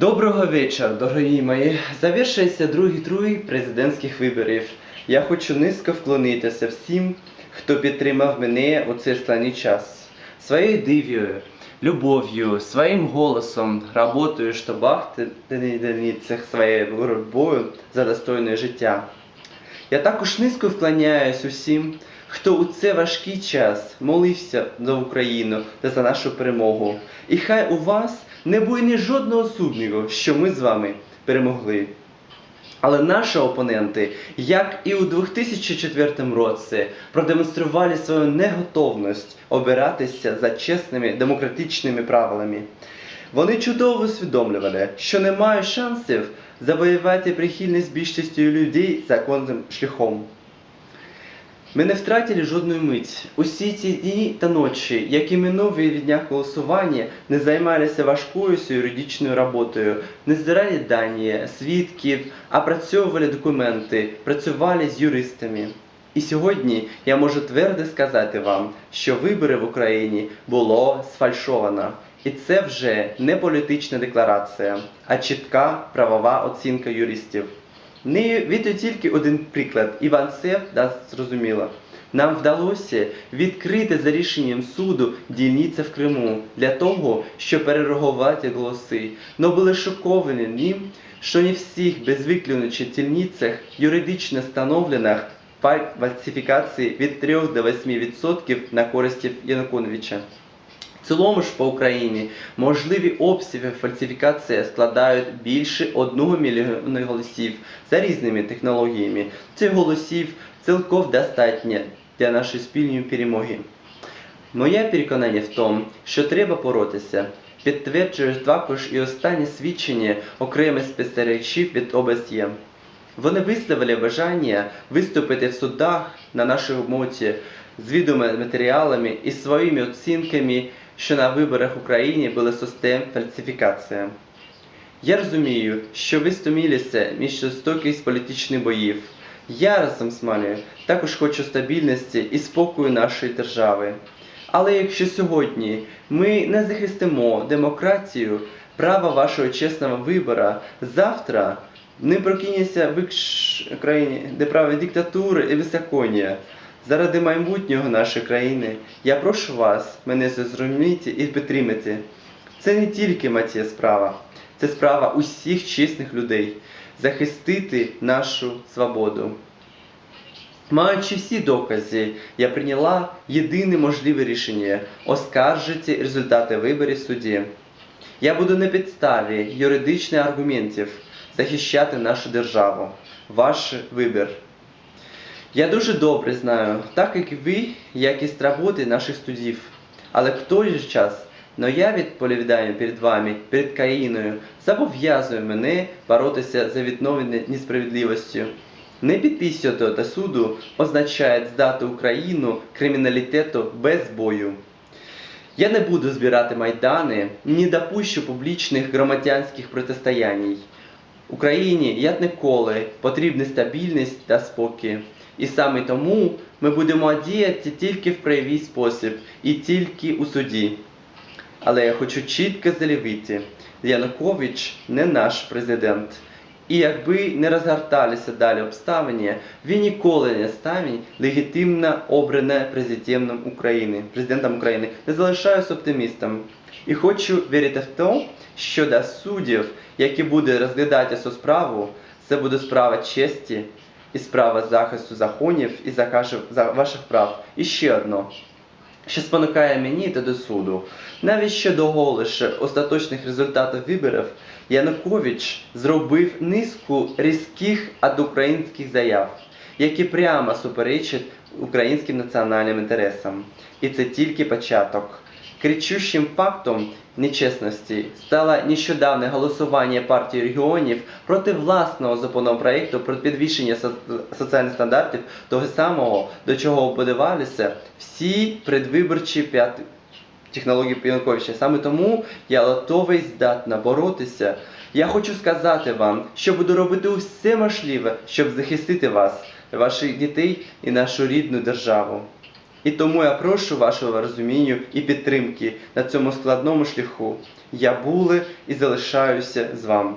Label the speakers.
Speaker 1: Доброго вечора, дорогі мої. Завершується другий тур президентських виборів. Я хочу низько вклонитися всім, хто підтримав мене у цей складний час. Своєю див'єю, любов'ю, своїм голосом, роботою штабах та дільницях своєю боротьбою за достойне життя. Я також низько вклоняюсь усім, хто у цей важкий час молився за Україну та за нашу перемогу. І хай у вас не буде жодного сумніву, що ми з вами перемогли. Але наші опоненти, як і у 2004 році, продемонстрували свою неготовність обиратися за чесними демократичними правилами. Вони чудово усвідомлювали, що не мають шансів завоювати прихильність більшості людей законним шляхом. Ми не втратили жодної мить. Усі ці дні та ночі, які минули від дня голосування, не займалися важкою юридичною роботою, не збирали дані, свідків, а працьовували документи, працювали з юристами. І сьогодні я можу твердо сказати вам, що вибори в Україні було сфальшовано. І це вже не політична декларація, а чітка правова оцінка юристів. Не від тільки один приклад. Іван Сев дасть зрозуміло. Нам вдалося відкрити за рішенням суду дільниця в Криму для того, щоб перерахувати голоси. Но були шоковані ним, що не всіх без виключення дільницях юридично встановлених фальсифікацій від 3 до 8% на користь Януковича. Цілому ж по Україні можливі обсяги фальсифікації складають більше 1 мільйона голосів за різними технологіями. Цих голосів цілком достатньо для нашої спільної перемоги. Моє переконання в тому, що треба боротися, підтверджує також і останнє свідчення окремих спостерігачів від ОБСЄ. Вони висловили бажання виступити в судах на нашій моті з відомими матеріалами і своїми оцінками, що на виборах в Україні була систем фальсифікація. Я розумію, що ви стомилися між жорстокість політичних боїв. Я разом з вами також хочу стабільності і спокою нашої держави. Але якщо сьогодні ми не захистимо демократію, право вашого чесного вибора, завтра не прокинеться в країні, де править диктатури і беззаконня. Заради майбутнього нашої країни я прошу вас мене зрозуміти і підтримати. Це не тільки моя справа, це справа усіх чесних людей захистити нашу свободу. Маючи всі докази, я прийняла єдине можливе рішення оскаржити результати виборів в суді. Я буду на підставі юридичних аргументів захищати нашу державу. Ваш вибір. Я дуже добре знаю, так як і ви, якість роботи наших студів. Але в той же час, но я відповідаю перед вами, перед країною, зобов'язую мене боротися за відновлення несправедливості. Не піти до суду означає здати Україну криміналітету без бою. Я не буду збирати майдани, не допущу публічних громадянських протистоянь. Україні як ніколи потрібна стабільність та спокій. І саме тому ми будемо діяти тільки в правовий спосіб і тільки у суді. Але я хочу чітко заявити, Янукович не наш президент. І якби не розгорталися далі обставини, він ніколи не стане легітимно обране президентом України. Президентом України. Не залишаюсь оптимістом. І хочу вірити в те, що до суддів, які будуть розглядати цю справу, це буде справа честі і справа захисту законів і закаже- за ваших прав. І ще одно що спонукає мені та до суду. Навіть ще до лише остаточних результатів виборів Янукович зробив низку різких антиукраїнських заяв, які прямо суперечать українським національним інтересам. І це тільки початок. Кричущим фактом нечесності стало нещодавне голосування партії регіонів проти власного законопроекту про підвищення соціальних стандартів того самого, до чого подавалися всі предвиборчі п'яти технології Януковича. Саме тому я готовий здатна боротися. Я хочу сказати вам, що буду робити все можливе, щоб захистити вас, ваших дітей і нашу рідну державу. І тому я прошу вашого розуміння і підтримки на цьому складному шляху. Я були і залишаюся з вами.